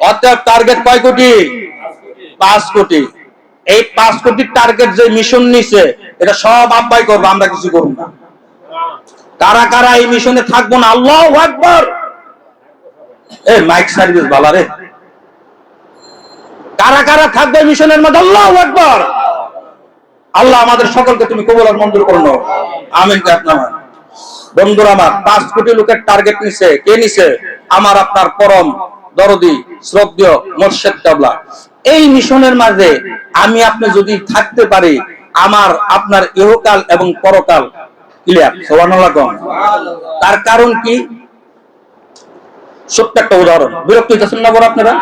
অতএব টার্গেট কয় কোটি? পাঁচ কোটি। এই পাঁচ কোটির টার্গেট যে মিশন নিছে, এটা সব আব্বাই করব, আমরা কিছু করব না। কারা কারা এই মিশনে থাকব না? আল্লাহ একবার মাইক সার্ভিস বালা রে। কারা কারা থাকবে মিশনের মধ্যে? আল্লাহ একবার আল্লাহ আমাদের সকলকে তুমি কবুল আর মঞ্জুর করো আমিন আপনার। বন্ধুরা আমার, পাঁচ কোটি লোকের টার্গেট নিছে। কে নিছে? আমার, আপনার পরম দরদি শ্রদ্ধেয় মোর্শেদ কাবলা, এই মিশনের মাঝে আমি আপনি যদি থাকতে পারি, আমার, আপনার ইহকাল এবং পরকাল ক্লিয়ার সোহানুল্লাহ তার কারণ কি? ছোট্ট একটা উদাহরণ। বিরক্ত হইতেছেন না বড় আপনারা?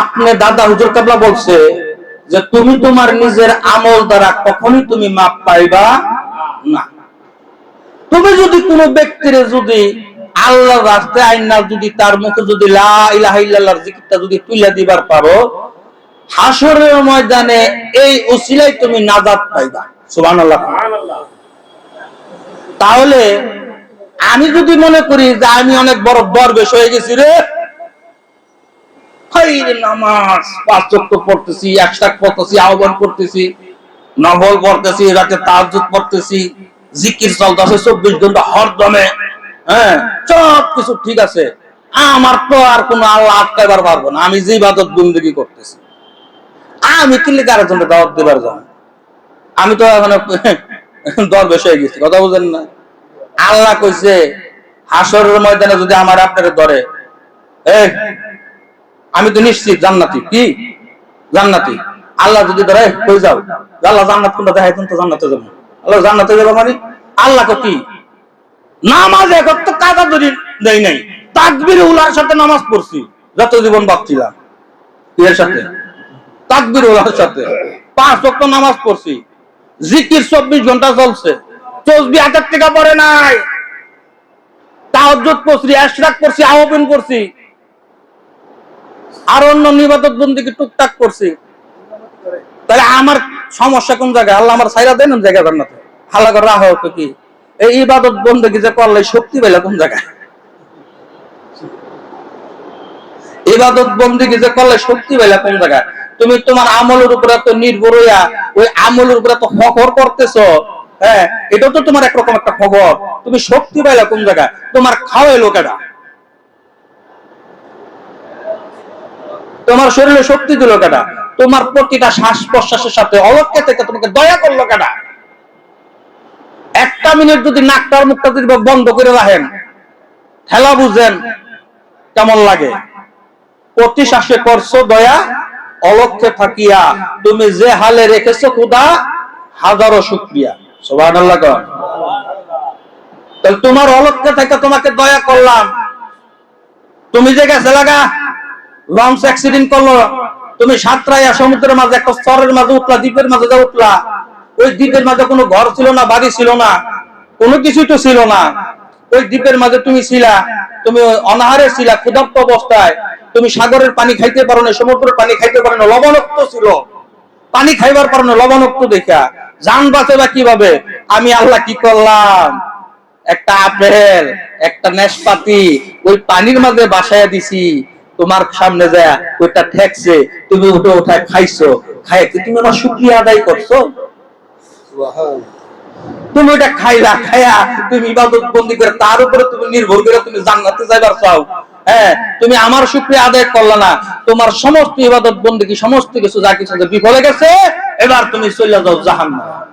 আপনি দাদা হুজুর কাবলা বলছে যে, তুমি তোমার নিজের আমল দ্বারা কখনোই তুমি মাপ পাইবা না। তুমি যদি কোনো ব্যক্তির যদি আল্লাহর রাস্তায় আইনা যদি তার মুখে যদি লা জিকিরটা যদি তুলে দিবার পারো হাসরের ময়দানে এই উসিলাই তুমি নাজাত পাইবা। সুবহানাল্লাহ। তাহলে আমি যদি মনে করি যে আমি অনেক বড় দরবেশ হয়ে গেছি রে নামাজ পাঁচ ওয়াক্ত পড়তেছি একশাক পড়তেছি আহ্বান করতেছি নভল পড়তেছি রাতে তাহাজ্জুদ পড়তেছি জিকির চলতেছে চব্বিশ ঘণ্টা হরদমে। হ্যাঁ সব কিছু ঠিক আছে। আমার তো আর কোনো আল্লাহ আটকাইবার পারব না। আমি যে ইবাদত বন্দেগী করতেছি। আমি কিনলে কারও জন্য দাওয়াত দেবার জন্য আমি তো এখন দরবেশ হয়ে গেছি, কথা বুঝেন না। আল্লাহ কইছে হাসরের ময়দানে যদি আমার আপনারে ধরে আমি তো নিশ্চিত জান্নাতি। কি? জান্নাতি। আল্লাহ যদি ধরে কই যাও? আল্লাহ জান্নাত কোনটা দেখাই তো জান্নাতে যাব। আল্লাহ জান্নাতে যাব মানে? আল্লাহ কি? নামাজ এখন তো কাদা ধরি দেই নাই। তাকবির উলার সাথে নামাজ পড়ছি, যত জীবন বাঁচছিলাম। এর সাথে? তাকবির উলার সাথে। পাঁচ ওয়াক্ত নামাজ পড়ছি। জিকির চব্বিশ ঘণ্টা চলছে। চব্বিশ হাজার টাকা পড়ে নাই। তাহাজ্জুদ করছি এশরাক করছি আহ্বান করছি। আর অন্য নিবাদত বন্দিকে টুকটাক করছি। তাহলে আমার সমস্যা কোন জায়গায়? আল্লাহ আমার সাইরা দেন জায়গা জান্নাতে। হালা করে রাখা হতো কি? এই ইবাদত বন্দিকে যে করলে শক্তি পেলে কোন জায়গায়? ইবাদত বন্দিকে যে করলে শক্তি পেলে কোন জায়গায়? তুমি তোমার আমলের উপরে তো নির্ভর হইয়া, ওই আমলের উপরে তো ফখর করতেছো হ্যাঁ এটা তো তোমার একরকম একটা খবর তুমি শক্তি পাইলা কোন জায়গায়? তোমার খাওয়াই লোকেরা তোমার শরীরে শক্তি দিল কেটা তোমার প্রতিটা শ্বাস প্রশ্বাসের সাথে অলক্ষ্যে থেকে তোমাকে দয়া করল কেটা একটা মিনিট যদি নাকটার মুখটা যদি বন্ধ করে রাখেন, ঠেলা বুঝেন কেমন লাগে? প্রতি শ্বাসে করছ দয়া অলক্ষ্যে থাকিয়া। তুমি যে হালে রেখেছো খুদা হাজারো শুক্রিয়া। সোভান তাহলে তোমার অলক্ষ্যে থেকে তোমাকে দয়া করলাম। তুমি যে গেছে লাগা, লঞ্চ অ্যাক্সিডেন্ট করল, তুমি সাতরাইয়া সমুদ্রের মাঝে, একটা স্তরের মাঝে উঠলা, দ্বীপের মাঝে যা উঠলা, ওই দ্বীপের মাঝে কোনো ঘর ছিল না, বাড়ি ছিল না। কোনো কিছুই তো ছিল না। ওই দ্বীপের মাঝে তুমি ছিলা। তুমি অনাহারে ছিলা, ক্ষুধার্ত অবস্থায়। তুমি সাগরের পানি খাইতে পারো না সমুদ্রের পানি খাইতে পারো না লবণাক্ত ছিল। পানি খাইবার পারো না লবণাক্ত দেখা। জান বাঁচে বা কীভাবে? আমি আল্লাহ কি করলাম? একটা আপেল, একটা নেশপাতি ওই পানির মাঝে বাসায় দিছি। তোমার সামনে যায়, ওইটা ঠেকছে, তুমি উঠে উঠায় খাইছো। খাই তুমি আমার শুক্রিয়া আদায় করছ? তুমি ওটা খাইলা খায়া তুমি ইবাদত বন্দি করে, তার উপরে তুমি নির্ভর করে তুমি জান্নাতে যাইবার চাও। হ্যাঁ তুমি আমার শুক্রিয়া আদায় করলা না। তোমার সমস্ত ইবাদত বন্দি সমস্ত কিছু যা কিছু বিফলে গেছে, এবার তুমি চলে যাও জাহান্নামে।